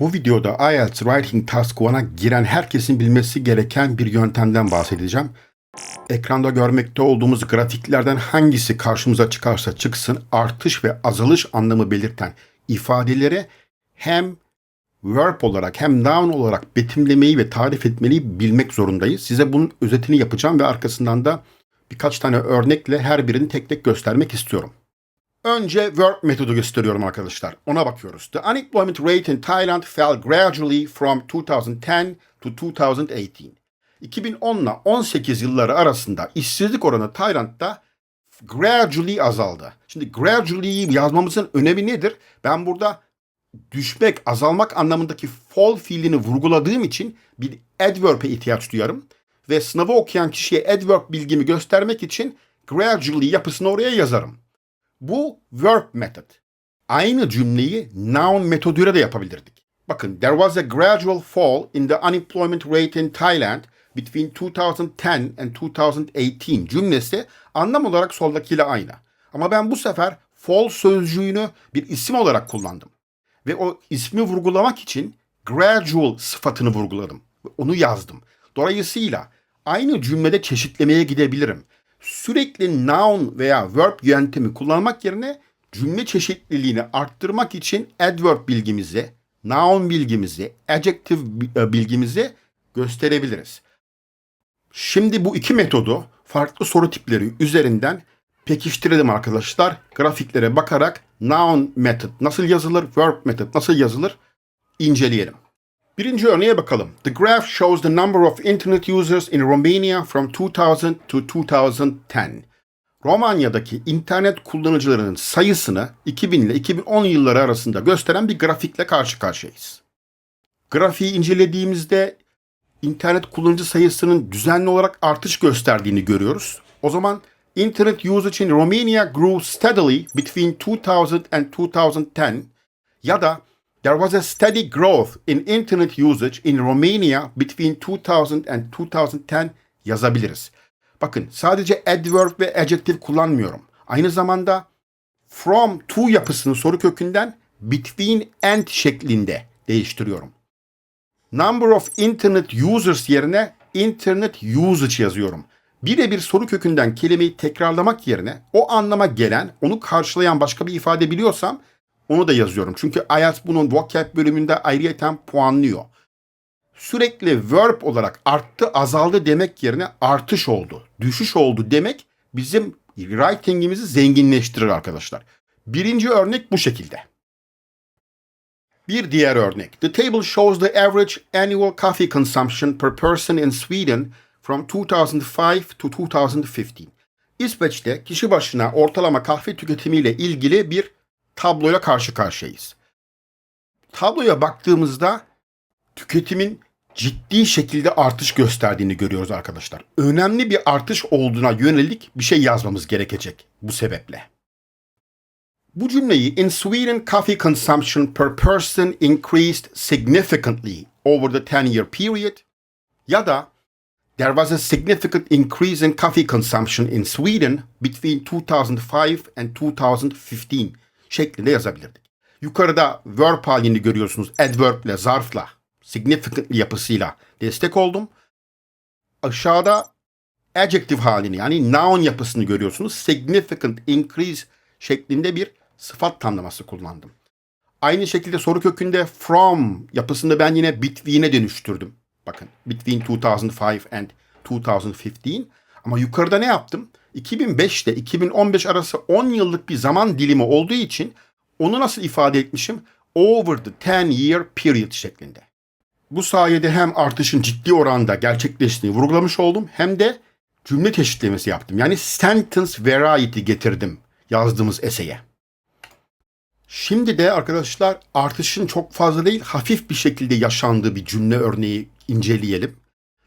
Bu videoda IELTS Writing Task 1'a giren herkesin bilmesi gereken bir yöntemden bahsedeceğim. Ekranda görmekte olduğumuz grafiklerden hangisi karşımıza çıkarsa çıksın artış ve azalış anlamı belirten ifadeleri hem verb olarak hem noun olarak betimlemeyi ve tarif etmeyi bilmek zorundayız. Size bunun özetini yapacağım ve arkasından da birkaç tane örnekle her birini tek tek göstermek istiyorum. Önce verb metodu gösteriyorum arkadaşlar. Ona bakıyoruz. The unemployment rate in Thailand fell gradually from 2010 to 2018. 2010 ile 18 yılları arasında işsizlik oranı Tayland'da gradually azaldı. Şimdi gradually'yi yazmamızın önemi nedir? Ben burada düşmek, azalmak anlamındaki fall fiilini vurguladığım için bir adverb'e ihtiyaç duyarım. Ve sınavı okuyan kişiye adverb bilgimi göstermek için gradually yapısını oraya yazarım. Bu verb method. Aynı cümleyi noun metoduyla da yapabilirdik. Bakın, there was a gradual fall in the unemployment rate in Thailand between 2010 and 2018 cümlesi anlam olarak soldakiyle aynı. Ama ben bu sefer fall sözcüğünü bir isim olarak kullandım. Ve o ismi vurgulamak için gradual sıfatını vurguladım. Onu yazdım. Dolayısıyla aynı cümlede çeşitlemeye gidebilirim. Sürekli noun veya verb yöntemi kullanmak yerine cümle çeşitliliğini arttırmak için adverb bilgimizi, noun bilgimizi, adjective e, bilgimizi gösterebiliriz. Şimdi bu iki metodu farklı soru tipleri üzerinden pekiştirelim arkadaşlar. Grafiklere bakarak noun method nasıl yazılır, verb method nasıl yazılır inceleyelim. Birinci örneğe bakalım. The graph shows the number of internet users in Romania from 2000 to 2010. Romanya'daki internet kullanıcılarının sayısını 2000 ile 2010 yılları arasında gösteren bir grafikle karşı karşıyayız. Grafiği incelediğimizde internet kullanıcı sayısının düzenli olarak artış gösterdiğini görüyoruz. O zaman internet usage in Romania grew steadily between 2000 and 2010 ya da there was a steady growth in internet usage in Romania between 2000 and 2010 yazabiliriz. Bakın sadece adverb ve adjective kullanmıyorum. Aynı zamanda from to yapısını soru kökünden between and şeklinde değiştiriyorum. Number of internet users yerine internet usage yazıyorum. Birebir soru kökünden kelimeyi tekrarlamak yerine o anlama gelen, onu karşılayan başka bir ifade biliyorsam onu da yazıyorum. Çünkü IELTS bunun vocab bölümünde ayrıyeten puanlıyor. Sürekli verb olarak arttı, azaldı demek yerine artış oldu, düşüş oldu demek bizim writing'imizi zenginleştirir arkadaşlar. Birinci örnek bu şekilde. Bir diğer örnek. The table shows the average annual coffee consumption per person in Sweden from 2005 to 2015. İsveç'te kişi başına ortalama kahve tüketimiyle ilgili bir tabloya karşı karşıyayız. Tabloya baktığımızda tüketimin ciddi şekilde artış gösterdiğini görüyoruz arkadaşlar. Önemli bir artış olduğuna yönelik bir şey yazmamız gerekecek bu sebeple. Bu cümleyi in Sweden coffee consumption per person increased significantly over the 10 year period ya da there was a significant increase in coffee consumption in Sweden between 2005 and 2015 şeklinde yazabilirdik. Yukarıda verb halini görüyorsunuz adverb'le, zarfla, significantly yapısıyla destek oldum. Aşağıda adjective halini yani noun yapısını görüyorsunuz. Significant increase şeklinde bir sıfat tamlaması kullandım. Aynı şekilde soru kökünde from yapısını ben yine between'e dönüştürdüm. Bakın between 2005 and 2015. Ama yukarıda ne yaptım? 2005 ile 2015 arası 10 yıllık bir zaman dilimi olduğu için onu nasıl ifade etmişim? Over the 10 year period şeklinde. Bu sayede hem artışın ciddi oranda gerçekleştiğini vurgulamış oldum hem de cümle çeşitlemesi yaptım. Yani sentence variety getirdim yazdığımız eseye. Şimdi de arkadaşlar artışın çok fazla değil hafif bir şekilde yaşandığı bir cümle örneği inceleyelim.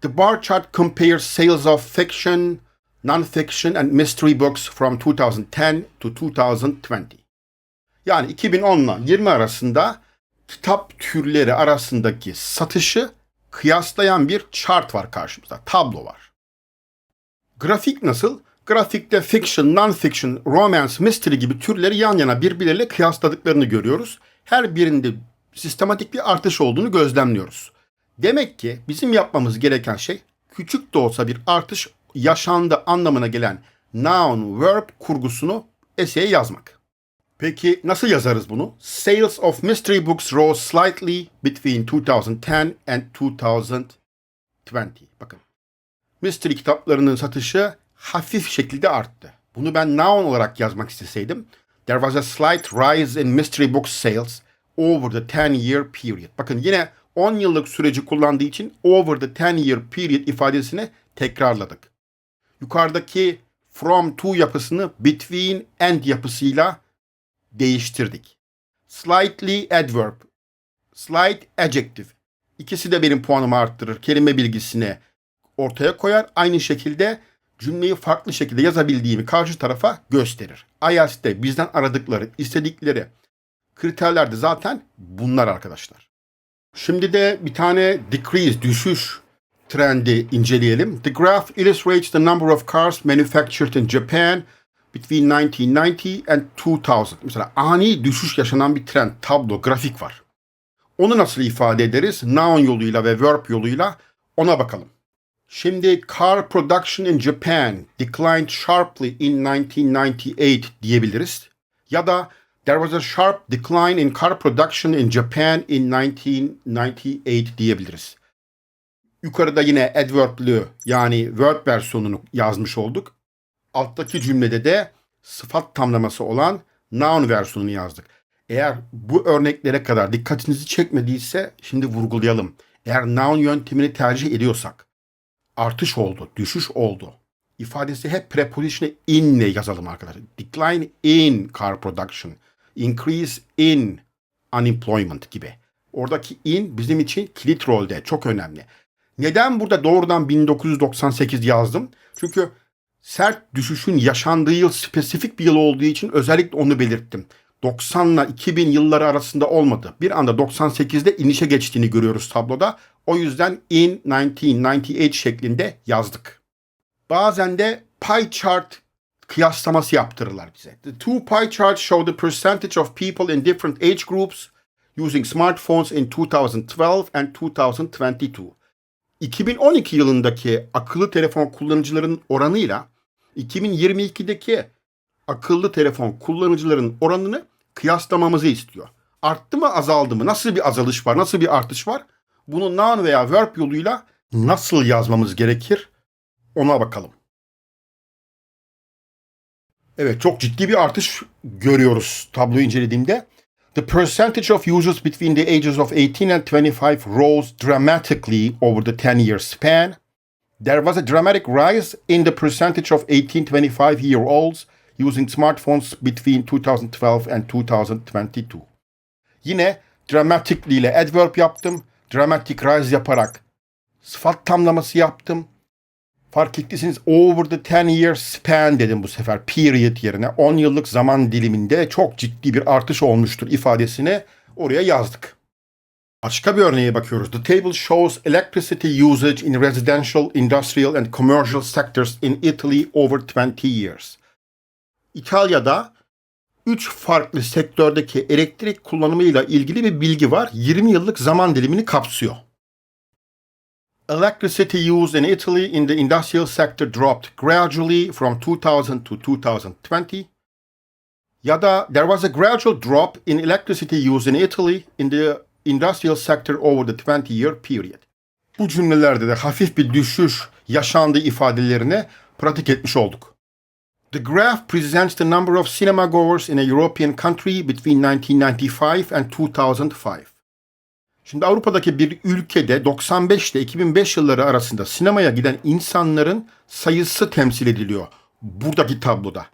The bar chart compares sales of fiction, non-fiction and mystery books from 2010 to 2020. Yani 2010 ile 20 arasında kitap türleri arasındaki satışı kıyaslayan bir chart var karşımızda. Tablo var. Grafik nasıl? Grafikte fiction, non-fiction, romance, mystery gibi türleri yan yana birbirleriyle kıyasladıklarını görüyoruz. Her birinde sistematik bir artış olduğunu gözlemliyoruz. Demek ki bizim yapmamız gereken şey küçük de olsa bir artış yaşandı anlamına gelen noun verb kurgusunu essay'e yazmak. Peki nasıl yazarız bunu? Sales of mystery books rose slightly between 2010 and 2020. Bakın. Mystery kitaplarının satışı hafif şekilde arttı. Bunu ben noun olarak yazmak isteseydim. There was a slight rise in mystery book sales over the 10 year period. Bakın yine 10 yıllık süreci kullandığı için over the 10 year period ifadesini tekrarladık. Yukarıdaki from to yapısını between and yapısıyla değiştirdik. Slightly adverb, slight adjective. İkisi de benim puanımı arttırır. Kelime bilgisini ortaya koyar. Aynı şekilde cümleyi farklı şekilde yazabildiğimi karşı tarafa gösterir. IELTS'te bizden aradıkları, istedikleri kriterler de zaten bunlar arkadaşlar. Şimdi de bir tane decrease, düşüş trendi inceleyelim. The graph illustrates the number of cars manufactured in Japan between 1990 and 2000. Mesela ani düşüş yaşanan bir trend, tablo, grafik var. Onu nasıl ifade ederiz? Noun yoluyla ve verb yoluyla ona bakalım. Şimdi car production in Japan declined sharply in 1998 diyebiliriz. Ya da there was a sharp decline in car production in Japan in 1998 diyebiliriz. Yukarıda adverb adverb'lü yani verb versiyonunu yazmış olduk. Alttaki cümlede de sıfat tamlaması olan noun versiyonunu yazdık. Eğer bu örneklere kadar dikkatinizi çekmediyse şimdi vurgulayalım. Eğer noun yöntemini tercih ediyorsak artış oldu, düşüş oldu. İfadesi hep preposition in ile yazalım arkadaşlar. Decline in car production, increase in unemployment gibi. Oradaki in bizim için kilit rolde çok önemli. Neden burada doğrudan 1998 yazdım? Çünkü sert düşüşün yaşandığı yıl spesifik bir yıl olduğu için özellikle onu belirttim. 90 ile 2000 yılları arasında olmadı. Bir anda 98'de inişe geçtiğini görüyoruz tabloda. O yüzden in 1998 şeklinde yazdık. Bazen de pie chart kıyaslaması yaptırırlar bize. The two pie charts show the percentage of people in different age groups using smartphones in 2012 and 2022. 2012 yılındaki akıllı telefon kullanıcıların oranıyla 2022'deki akıllı telefon kullanıcıların oranını kıyaslamamızı istiyor. Arttı mı azaldı mı? Nasıl bir azalış var? Nasıl bir artış var? Bunu noun veya verb yoluyla nasıl yazmamız gerekir? Ona bakalım. Evet çok ciddi bir artış görüyoruz tabloyu incelediğimde. The percentage of users between the ages of 18 and 25 rose dramatically over the 10 year span. There was a dramatic rise in the percentage of 18-25 year olds using smartphones between 2012 and 2022. Yine dramatically ile adverb yaptım. Dramatic rise yaparak sıfat tamlaması yaptım. Fark ettiyseniz over the 10 year span dedim bu sefer period yerine 10 yıllık zaman diliminde çok ciddi bir artış olmuştur ifadesini oraya yazdık. Başka bir örneğe bakıyoruz. The table shows electricity usage in residential, industrial and commercial sectors in Italy over 20 years. İtalya'da 3 farklı sektördeki elektrik kullanımıyla ilgili bir bilgi var. 20 yıllık zaman dilimini kapsıyor. Electricity use in Italy in the industrial sector dropped gradually from 2000 to 2020. Ya da there was a gradual drop in electricity use in Italy in the industrial sector over the 20 year period. Bu cümlelerde de hafif bir düşüş yaşandığı ifadelerini pratik etmiş olduk. The graph presents the number of cinema goers in a European country between 1995 and 2005. Şimdi Avrupa'daki bir ülkede 95 ile 2005 yılları arasında sinemaya giden insanların sayısı temsil ediliyor buradaki tabloda.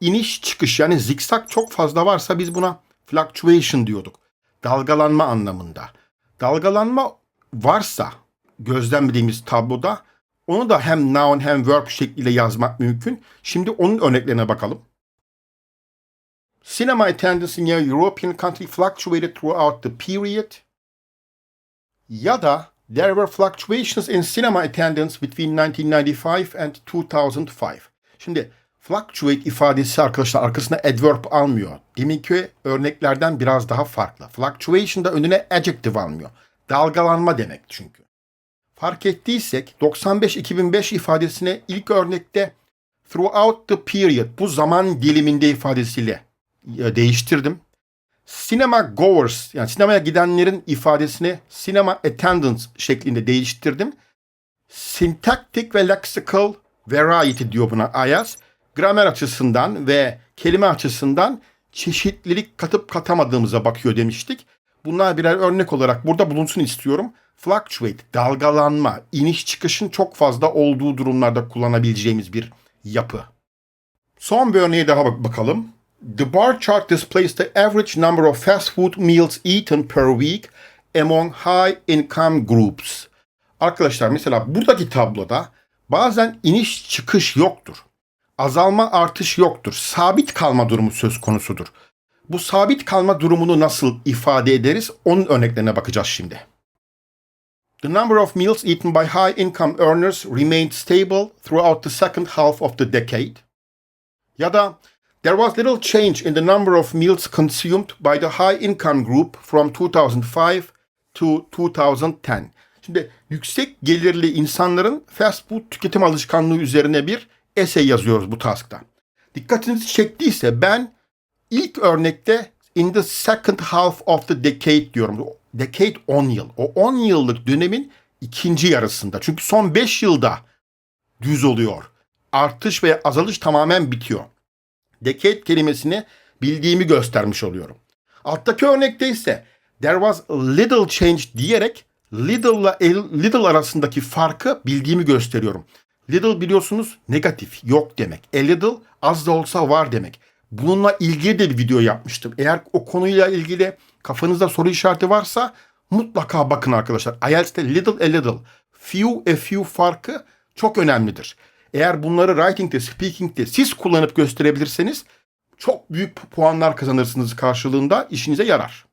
İniş çıkış yani zikzak çok fazla varsa biz buna fluctuation diyorduk. Dalgalanma anlamında. Dalgalanma varsa gözlemlediğimiz tabloda onu da hem noun hem verb şekliyle yazmak mümkün. Şimdi onun örneklerine bakalım. Cinema attendance in a European country fluctuated throughout the period ya da there were fluctuations in cinema attendance between 1995 and 2005. Şimdi Fluctuate ifadesi arkadaşlar arkasına adverb almıyor. Deminki örneklerden biraz daha farklı. Fluctuation da önüne adjective almıyor. Dalgalanma demek çünkü. Fark ettiysek 95-2005 ifadesine ilk örnekte throughout the period bu zaman diliminde ifadesiyle e, değiştirdim. Cinema goers yani sinemaya gidenlerin ifadesini cinema attendants şeklinde değiştirdim. Syntactic ve lexical variety diyor buna Ayaz. Gramer açısından ve kelime açısından çeşitlilik katıp katamadığımıza bakıyor demiştik. Bunlar birer örnek olarak burada bulunsun istiyorum. Fluctuate, dalgalanma, iniş çıkışın çok fazla olduğu durumlarda kullanabileceğimiz bir yapı. Son bir örneğe daha bak- bakalım. The bar chart displays the average number of fast food meals eaten per week among high income groups. Arkadaşlar mesela buradaki tabloda bazen iniş çıkış yoktur. Azalma artış yoktur. Sabit kalma durumu söz konusudur. Bu sabit kalma durumunu nasıl ifade ederiz? Onun örneklerine bakacağız şimdi. The number of meals eaten by high income earners remained stable throughout the second half of the decade. Ya da There was little change in the number of meals consumed by the high income group from 2005 to 2010. Şimdi yüksek gelirli insanların fast food tüketim alışkanlığı üzerine bir essay yazıyoruz bu taskta. Dikkatinizi çektiyse ben ilk örnekte in the second half of the decade diyorum. Decade 10 yıl. O 10 yıllık dönemin ikinci yarısında. Çünkü son 5 yılda düz oluyor. Artış ve azalış tamamen bitiyor. Decade kelimesini bildiğimi göstermiş oluyorum. Alttaki örnekte ise there was little change diyerek little ile little arasındaki farkı bildiğimi gösteriyorum. Little biliyorsunuz negatif, yok demek. A little az da olsa var demek. Bununla ilgili de bir video yapmıştım. Eğer o konuyla ilgili kafanızda soru işareti varsa mutlaka bakın arkadaşlar. IELTS'te little a little, few a few farkı çok önemlidir. Eğer bunları writing'de, speaking'de siz kullanıp gösterebilirseniz çok büyük puanlar kazanırsınız karşılığında işinize yarar.